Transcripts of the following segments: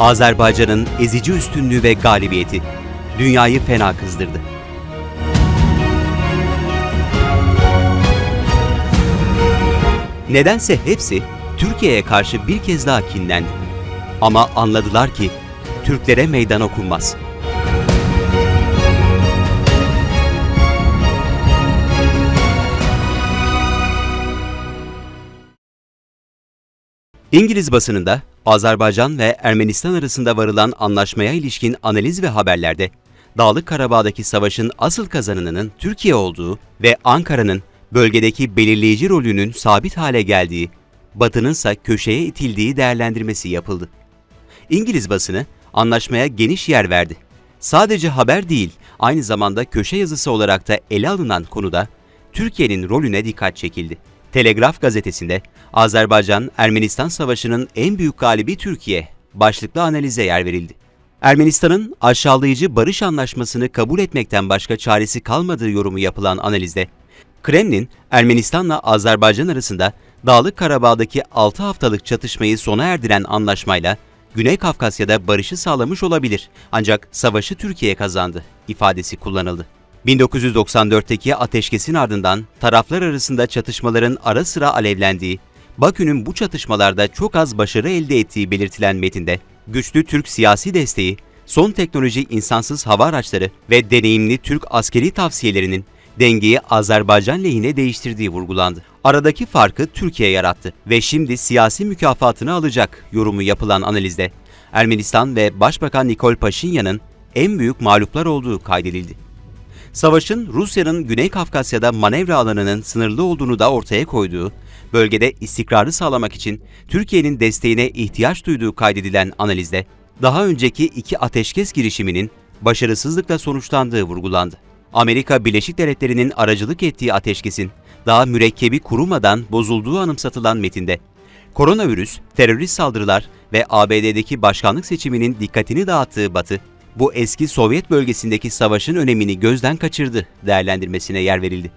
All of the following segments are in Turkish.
Azerbaycan'ın ezici üstünlüğü ve galibiyeti dünyayı fena kızdırdı. Nedense hepsi Türkiye'ye karşı bir kez daha kinlendi. Ama anladılar ki Türklere meydan okunmaz. İngiliz basınında Azerbaycan ve Ermenistan arasında varılan anlaşmaya ilişkin analiz ve haberlerde Dağlık Karabağ'daki savaşın asıl kazananının Türkiye olduğu ve Ankara'nın bölgedeki belirleyici rolünün sabit hale geldiği, Batı'nın ise köşeye itildiği değerlendirmesi yapıldı. İngiliz basını anlaşmaya geniş yer verdi. Sadece haber değil, aynı zamanda köşe yazısı olarak da ele alınan konuda Türkiye'nin rolüne dikkat çekildi. Telegraf gazetesinde Azerbaycan-Ermenistan savaşının en büyük galibi Türkiye başlıklı analize yer verildi. Ermenistan'ın aşağılayıcı barış anlaşmasını kabul etmekten başka çaresi kalmadığı yorumu yapılan analizde, Kremlin, Ermenistan'la Azerbaycan arasında Dağlık Karabağ'daki 6 haftalık çatışmayı sona erdiren anlaşmayla Güney Kafkasya'da barışı sağlamış olabilir ancak savaşı Türkiye kazandı ifadesi kullanıldı. 1994'teki ateşkesin ardından taraflar arasında çatışmaların ara sıra alevlendiği, Bakü'nün bu çatışmalarda çok az başarı elde ettiği belirtilen metinde, güçlü Türk siyasi desteği, son teknoloji insansız hava araçları ve deneyimli Türk askeri tavsiyelerinin dengeyi Azerbaycan lehine değiştirdiği vurgulandı. Aradaki farkı Türkiye yarattı ve şimdi siyasi mükafatını alacak yorumu yapılan analizde Ermenistan ve Başbakan Nikol Paşinyan'ın en büyük mağluplar olduğu kaydedildi. Savaşın Rusya'nın Güney Kafkasya'da manevra alanının sınırlı olduğunu da ortaya koyduğu, bölgede istikrarı sağlamak için Türkiye'nin desteğine ihtiyaç duyduğu kaydedilen analizde, daha önceki iki ateşkes girişiminin başarısızlıkla sonuçlandığı vurgulandı. Amerika Birleşik Devletleri'nin aracılık ettiği ateşkesin daha mürekkebi kurumadan bozulduğu anımsatılan metinde, koronavirüs, terörist saldırılar ve ABD'deki başkanlık seçiminin dikkatini dağıttığı Batı, bu eski Sovyet bölgesindeki savaşın önemini gözden kaçırdı değerlendirmesine yer verildi.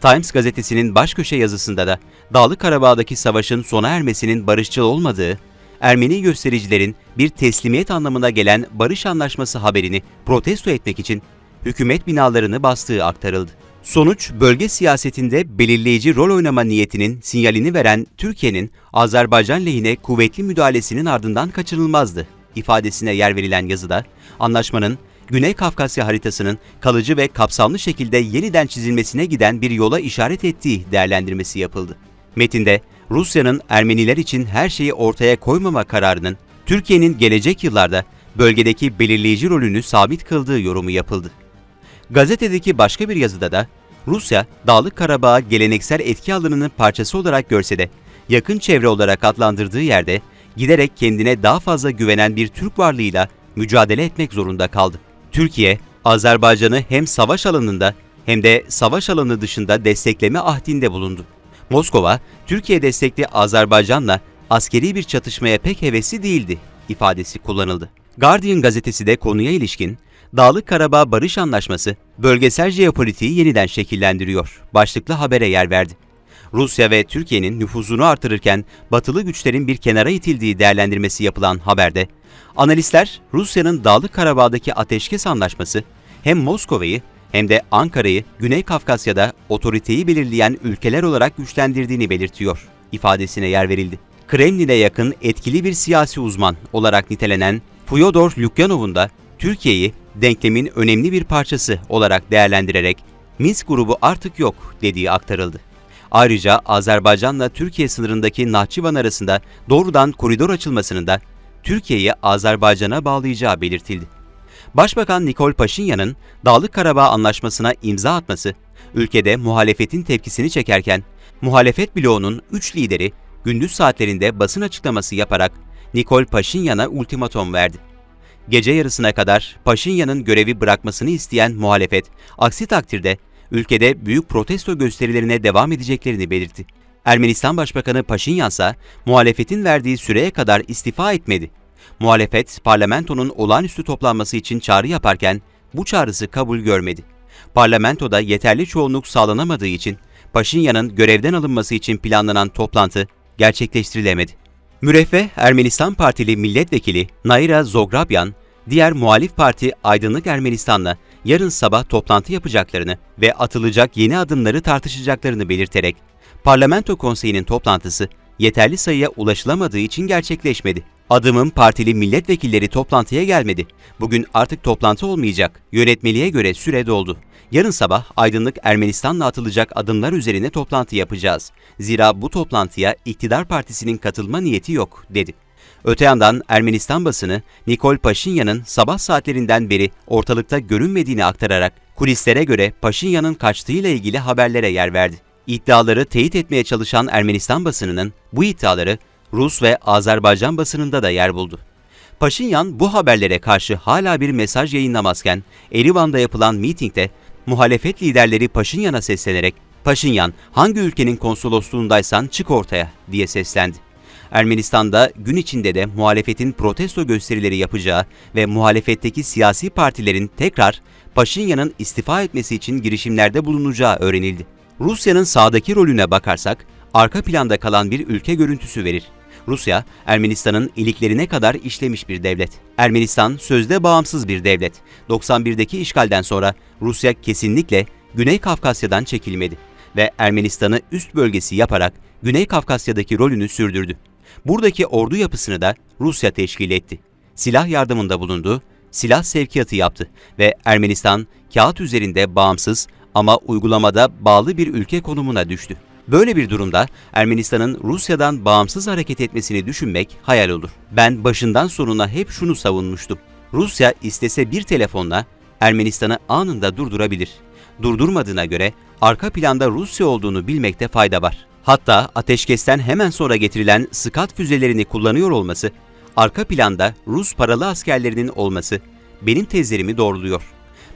Times gazetesinin baş köşe yazısında da Dağlık Karabağ'daki savaşın sona ermesinin barışçıl olmadığı, Ermeni göstericilerin bir teslimiyet anlamına gelen barış anlaşması haberini protesto etmek için hükümet binalarını bastığı aktarıldı. Sonuç, bölge siyasetinde belirleyici rol oynama niyetinin sinyalini veren Türkiye'nin Azerbaycan lehine kuvvetli müdahalesinin ardından kaçınılmazdı ifadesine yer verilen yazıda, anlaşmanın Güney Kafkasya haritasının kalıcı ve kapsamlı şekilde yeniden çizilmesine giden bir yola işaret ettiği değerlendirmesi yapıldı. Metinde Rusya'nın Ermeniler için her şeyi ortaya koymama kararının Türkiye'nin gelecek yıllarda bölgedeki belirleyici rolünü sabit kıldığı yorumu yapıldı. Gazetedeki başka bir yazıda da Rusya, Dağlık Karabağ'ı geleneksel etki alanının parçası olarak görse de yakın çevre olarak adlandırdığı yerde giderek kendine daha fazla güvenen bir Türk varlığıyla mücadele etmek zorunda kaldı. Türkiye, Azerbaycan'ı hem savaş alanında hem de savaş alanı dışında destekleme ahdinde bulundu. Moskova, Türkiye destekli Azerbaycan'la askeri bir çatışmaya pek hevesli değildi ifadesi kullanıldı. Guardian gazetesi de konuya ilişkin Dağlık Karabağ Barış Anlaşması bölgesel jeopolitiği yeniden şekillendiriyor. Başlıklı habere yer verdi. Rusya ve Türkiye'nin nüfuzunu artırırken batılı güçlerin bir kenara itildiği değerlendirmesi yapılan haberde, analistler Rusya'nın Dağlık Karabağ'daki ateşkes anlaşması hem Moskova'yı hem de Ankara'yı Güney Kafkasya'da otoriteyi belirleyen ülkeler olarak güçlendirdiğini belirtiyor ifadesine yer verildi. Kremlin'e yakın etkili bir siyasi uzman olarak nitelenen Fyodor Lukyanov'un da Türkiye'yi denklemin önemli bir parçası olarak değerlendirerek Minsk grubu artık yok dediği aktarıldı. Ayrıca Azerbaycan'la Türkiye sınırındaki Nahçıvan arasında doğrudan koridor açılmasının da Türkiye'yi Azerbaycan'a bağlayacağı belirtildi. Başbakan Nikol Paşinyan'ın Dağlık Karabağ Anlaşması'na imza atması, ülkede muhalefetin tepkisini çekerken, muhalefet bloğunun 3 lideri gündüz saatlerinde basın açıklaması yaparak Nikol Paşinyan'a ultimatom verdi. Gece yarısına kadar Paşinyan'ın görevi bırakmasını isteyen muhalefet, aksi takdirde ülkede büyük protesto gösterilerine devam edeceklerini belirtti. Ermenistan Başbakanı Paşinyan ise muhalefetin verdiği süreye kadar istifa etmedi. Muhalefet, parlamentonun olağanüstü toplanması için çağrı yaparken bu çağrısı kabul görmedi. Parlamentoda yeterli çoğunluk sağlanamadığı için Paşinyan'ın görevden alınması için planlanan toplantı gerçekleştirilemedi. Müreffeh Ermenistan Partili milletvekili Naira Zograbyan, diğer muhalif parti Aydınlık Ermenistan'la yarın sabah toplantı yapacaklarını ve atılacak yeni adımları tartışacaklarını belirterek, Parlamento Konseyi'nin toplantısı yeterli sayıya ulaşılamadığı için gerçekleşmedi. Adımın partili milletvekilleri toplantıya gelmedi. Bugün artık toplantı olmayacak. Yönetmeliğe göre süre doldu. Yarın sabah aydınlık Ermenistan'la atılacak adımlar üzerine toplantı yapacağız. Zira bu toplantıya iktidar partisinin katılma niyeti yok, dedi. Öte yandan Ermenistan basını Nikol Paşinyan'ın sabah saatlerinden beri ortalıkta görünmediğini aktararak kulislere göre Paşinyan'ın kaçtığıyla ilgili haberlere yer verdi. İddiaları teyit etmeye çalışan Ermenistan basınının bu iddiaları Rus ve Azerbaycan basınında da yer buldu. Paşinyan bu haberlere karşı hala bir mesaj yayınlamazken Erivan'da yapılan mitingde muhalefet liderleri Paşinyan'a seslenerek Paşinyan hangi ülkenin konsolosluğundaysan çık ortaya diye seslendi. Ermenistan'da gün içinde de muhalefetin protesto gösterileri yapacağı ve muhalefetteki siyasi partilerin tekrar Paşinyan'ın istifa etmesi için girişimlerde bulunacağı öğrenildi. Rusya'nın sağdaki rolüne bakarsak arka planda kalan bir ülke görüntüsü verir. Rusya, Ermenistan'ın iliklerine kadar işlemiş bir devlet. Ermenistan sözde bağımsız bir devlet. 91'deki işgalden sonra Rusya kesinlikle Güney Kafkasya'dan çekilmedi ve Ermenistan'ı üst bölgesi yaparak Güney Kafkasya'daki rolünü sürdürdü. Buradaki ordu yapısını da Rusya teşkil etti. Silah yardımında bulundu, silah sevkiyatı yaptı ve Ermenistan kağıt üzerinde bağımsız ama uygulamada bağlı bir ülke konumuna düştü. Böyle bir durumda Ermenistan'ın Rusya'dan bağımsız hareket etmesini düşünmek hayal olur. Ben başından sonuna hep şunu savunmuştum. Rusya istese bir telefonla Ermenistan'ı anında durdurabilir. Durdurmadığına göre arka planda Rusya olduğunu bilmekte fayda var. Hatta ateşkesten hemen sonra getirilen Skat füzelerini kullanıyor olması, arka planda Rus paralı askerlerinin olması benim tezlerimi doğruluyor.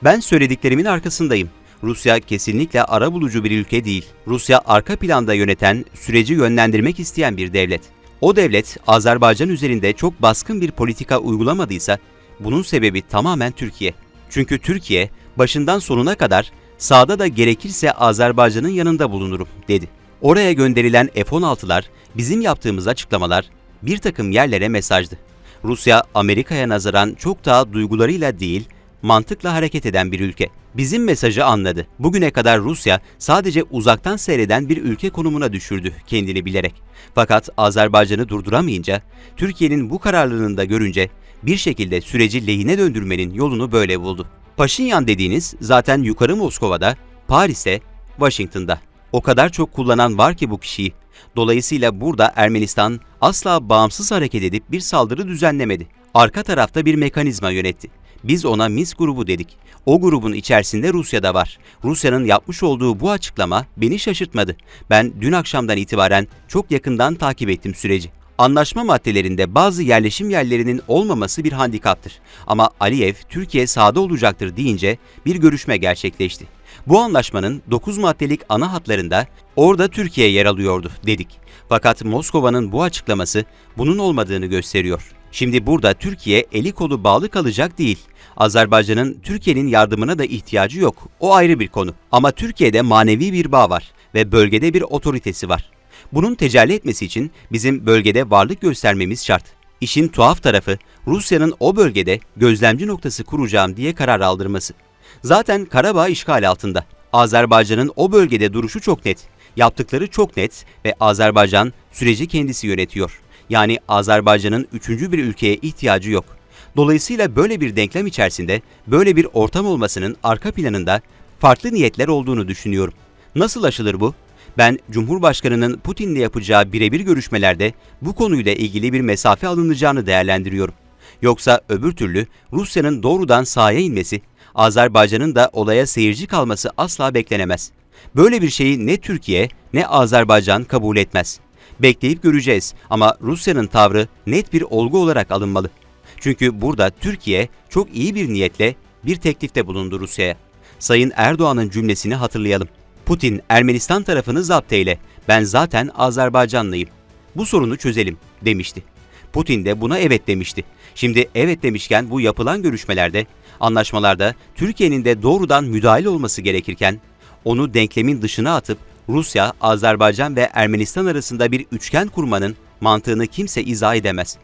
Ben söylediklerimin arkasındayım. Rusya kesinlikle ara bulucu bir ülke değil. Rusya arka planda yöneten, süreci yönlendirmek isteyen bir devlet. O devlet Azerbaycan üzerinde çok baskın bir politika uygulamadıysa bunun sebebi tamamen Türkiye. Çünkü Türkiye başından sonuna kadar sağda da gerekirse Azerbaycan'ın yanında bulunurum dedi. Oraya gönderilen F-16'lar, bizim yaptığımız açıklamalar bir takım yerlere mesajdı. Rusya Amerika'ya nazaran çok daha duygularıyla değil, mantıkla hareket eden bir ülke. Bizim mesajı anladı. Bugüne kadar Rusya sadece uzaktan seyreden bir ülke konumuna düşürdü kendini bilerek. Fakat Azerbaycan'ı durduramayınca, Türkiye'nin bu kararlılığını da görünce bir şekilde süreci lehine döndürmenin yolunu böyle buldu. Paşinyan dediğiniz zaten yukarı Moskova'da, Paris'te, Washington'da. O kadar çok kullanan var ki bu kişiyi. Dolayısıyla burada Ermenistan asla bağımsız hareket edip bir saldırı düzenlemedi. Arka tarafta bir mekanizma yönetti. Biz ona MIS grubu dedik. O grubun içerisinde Rusya da var. Rusya'nın yapmış olduğu bu açıklama beni şaşırtmadı. Ben dün akşamdan itibaren çok yakından takip ettim süreci. Anlaşma maddelerinde bazı yerleşim yerlerinin olmaması bir handikaptır. Ama Aliyev Türkiye sahada olacaktır deyince bir görüşme gerçekleşti. Bu anlaşmanın 9 maddelik ana hatlarında orada Türkiye yer alıyordu dedik. Fakat Moskova'nın bu açıklaması bunun olmadığını gösteriyor. Şimdi burada Türkiye eli kolu bağlı kalacak değil. Azerbaycan'ın Türkiye'nin yardımına da ihtiyacı yok. O ayrı bir konu. Ama Türkiye'de manevi bir bağ var ve bölgede bir otoritesi var. Bunun tecelli etmesi için bizim bölgede varlık göstermemiz şart. İşin tuhaf tarafı Rusya'nın o bölgede gözlemci noktası kuracağım diye karar aldırması. Zaten Karabağ işgal altında. Azerbaycan'ın o bölgede duruşu çok net. Yaptıkları çok net ve Azerbaycan süreci kendisi yönetiyor. Yani Azerbaycan'ın üçüncü bir ülkeye ihtiyacı yok. Dolayısıyla böyle bir denklem içerisinde böyle bir ortam olmasının arka planında farklı niyetler olduğunu düşünüyorum. Nasıl aşılır bu? Ben Cumhurbaşkanı'nın Putin'le yapacağı birebir görüşmelerde bu konuyla ilgili bir mesafe alınacağını değerlendiriyorum. Yoksa öbür türlü Rusya'nın doğrudan sahaya inmesi, Azerbaycan'ın da olaya seyirci kalması asla beklenemez. Böyle bir şeyi ne Türkiye ne Azerbaycan kabul etmez. Bekleyip göreceğiz ama Rusya'nın tavrı net bir olgu olarak alınmalı. Çünkü burada Türkiye çok iyi bir niyetle bir teklifte bulundu Rusya'ya. Sayın Erdoğan'ın cümlesini hatırlayalım. Putin Ermenistan tarafını zapt eyle. Ben zaten Azerbaycanlıyım. Bu sorunu çözelim demişti. Putin de buna evet demişti. Şimdi evet demişken bu yapılan görüşmelerde, anlaşmalarda Türkiye'nin de doğrudan müdahil olması gerekirken onu denklemin dışına atıp Rusya, Azerbaycan ve Ermenistan arasında bir üçgen kurmanın mantığını kimse izah edemez.